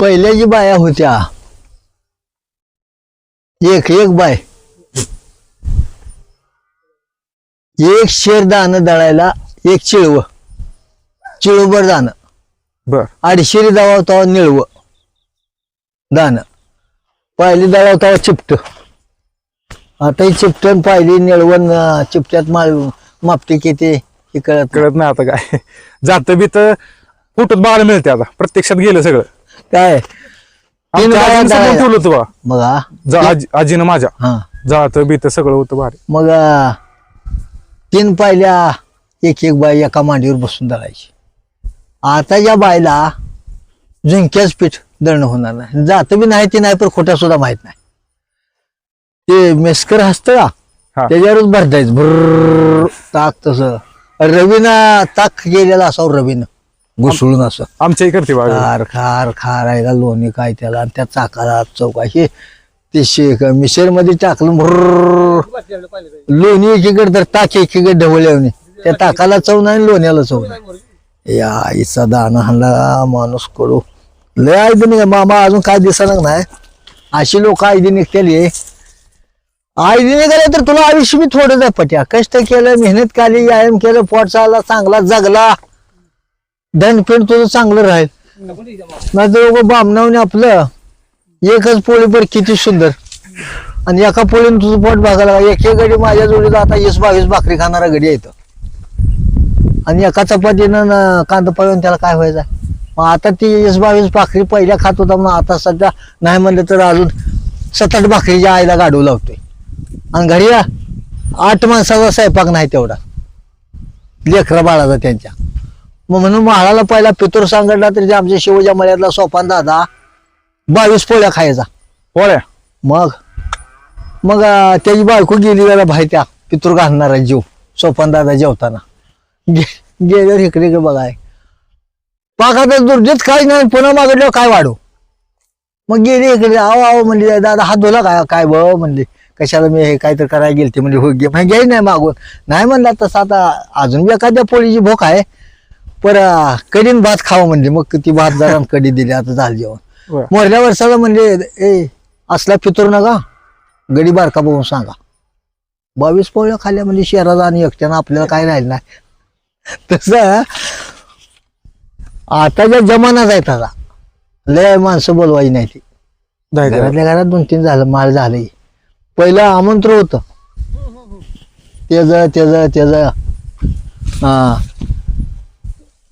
पहिल्या जी बाया होत्या. एक एक बाय. एक शेर दाणं दळायला एक चिळव. चिळवभर दाणं. बर. अडीचशे दळावता निळव. दाणं. पहिली दळावता चिपट. आता ही चिपटन पाहिली निळवण चिपट्यात माळ मापटी किती हे कळत. कळत नाही आता काय. जात बीत कुठं बघायला मिळते आता. प्रत्यक्षात गेलं सगळं. काय? तीन आमच्या बाया आजीनं समजून दळायला. ठेवलं होतं बा. मग हा? जा- आजी- आजीनं माझ्या. हा. जात बीत सगळं होतं भारी. मग अं, तीन पाहिल्या एक एक बाई एका मांडीवर बसून दळायची आता या बायला झुंक्याच पीठ दळणं होणार नाही. जात बी नाही ती नाही पण खोटा सुद्धा माहीत नाही. ते मेस्कर असतं का? हा. त्याच्यावरच भरतायच भर ताक तसं. रवीनं ताक गेलेला असावं रवीनं. घुसळून असं. आमच्याही करते बा खार खार खार आहे का लोणी काय त्याला? आणि त्या चाकाला चौकाशी ते शेक मिसळमध्ये टाकलं भर लोणी एकीकडे तर ताक एकीकडे ढवळ्यावणी त्या ताकाला चव नाही आणि लोण्याला चव नाही. या आईचा दाना हाणला माणूस कडू. लय आयदी निघा. मामा अजून काय दिसणार नाही. अशी लोक आयदी निघतेली आयदी निघाले तर तुला आयुष्य मी थोडं पट्या कष्ट केलं मेहनत केली व्यायाम केलं पोट चालला चांगला जगला. धनपिण तुझं चांगलं राहील. नाही तर बामणावने आपलं एकच पोळीवर किती सुंदर. आणि एका पोळीने तुझं पोट भागायला एक एक गडी माझ्या जोडीत आता येस बावीस भाकरी खाणारा गडी येतं आणि एका चपातीनं कांदा पळून त्याला काय व्हायचं? मग आता ती येस बावीस भाकरी पहिल्या खात होता मग आता सध्या नाही म्हणलं तर अजून सत आठ भाकरीच्या आईला गाडू लावतोय. आणि घरी या, आठ माणसाचा स्वयंपाक नाही तेवढा. लेकरा बाळाचा त्यांच्या. मग म्हणून महाळाला पहिला पितूर सांगितला तरी ते आमच्या शिवजा मळ्यातला सोपान दादा बावीस पोळ्या खायचा पोळ्या मग मग अं, त्याची बायको गेली त्याला भाई त्या पितूर घालणारा जीव सोपान दादा जेवताना गे- गेल्यावर इकडे इकडे बघाय पाकात दुर्जेत काय नाही पुन्हा मागितल्यावर काय वाढू मग गेली इकडे आहो आहो म्हणली दादा हात धुला काय काय ब म्हणली कशाला मी हे काहीतरी करायला गेलते म्हणजे हो घे घ्याय नाही मागून नाही म्हणला तसं आता अजून बी एखाद्या पोळीची भूक आहे पर अं, कढीन भात खावं म्हणजे मग ती भात जरा कढी दिली. आता झालं जेवण. मोरल्या वर्षाला म्हणजे ए असला फितूर नका. गडी बारका बघून सांगा. बावीस पोळ्या खाल्ल्या म्हणजे शहरात आणि एकट्यानं आपल्याला काय राहिलं नाही. तसं आताच्या जमानाच आहे तसा. लय माणसं बोलवायची नाही ती. घरातल्या घरात दोन तीन झालं माळ झालंय. पहिलं आमंत्रण होतं. तेज तेज तेज. हा.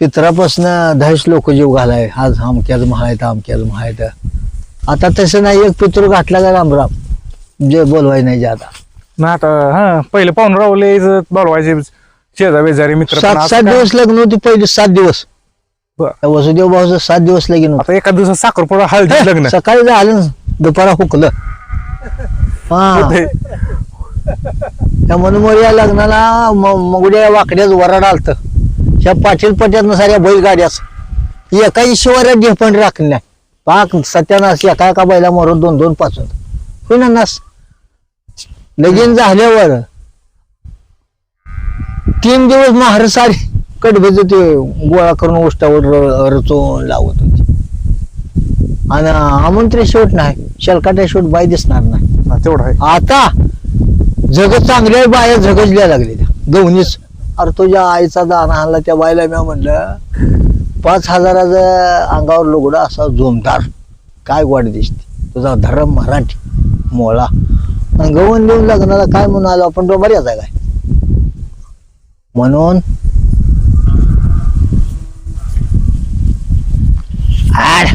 पित्रापासनं दहाच लोक जीव घालाय. आज अमक्याचं महायत अमक्याचं महायत. आता तसं नाही एक पितृ घातला का रामराम? जे बोलवाय नाही जाता. ना आता हा पहिले पाहून रावले बोलवायचे शेजा बेजारी मित्र पण सात आता सात? दिवस लग्न होती पहिले सात दिवस. बर. त्या वसुदेव भाऊचं सात दिवस लगीन होतं. आता एका दिवसात साखरपुडा हळदी लग्न. सकाळी झालं दुपारा हुकलं. हा. त्या म्हणून या लग्नाला म- मगुड्या वाकड्याच वराड आलत. ह्या पाटील पट्यात साऱ्या बैलगाड्याच एकाही शिवाऱ्या ढेपण राखली नाही. पाक सत्यानाश एका एका बैला मरून दोन दोन पाचून होईन ना नास? लगीन झाल्यावर तीन दिवस महार सारी कडबेच ते गोळा करून उष्टावर रचून लावत होते. आणि आमंत्रण शेवट नाही. शेलकाट्या शेवट बाई दिसणार नाही. तेवढं आता जग चांगल्या बाया झगजल्या लागले त्या गवनीच अरे तुझ्या आईचा दाना आणला त्या बाईला मी म्हणलं पाच हजाराचं अंगावर लुगडं असा जोमदार काय वाट दिसते. तुझा धर्म मराठी. मोळा आणि गवून देऊन लग्नाला काय म्हणून आलो आपण? डोंबर याचा काय? म्हणून? आड.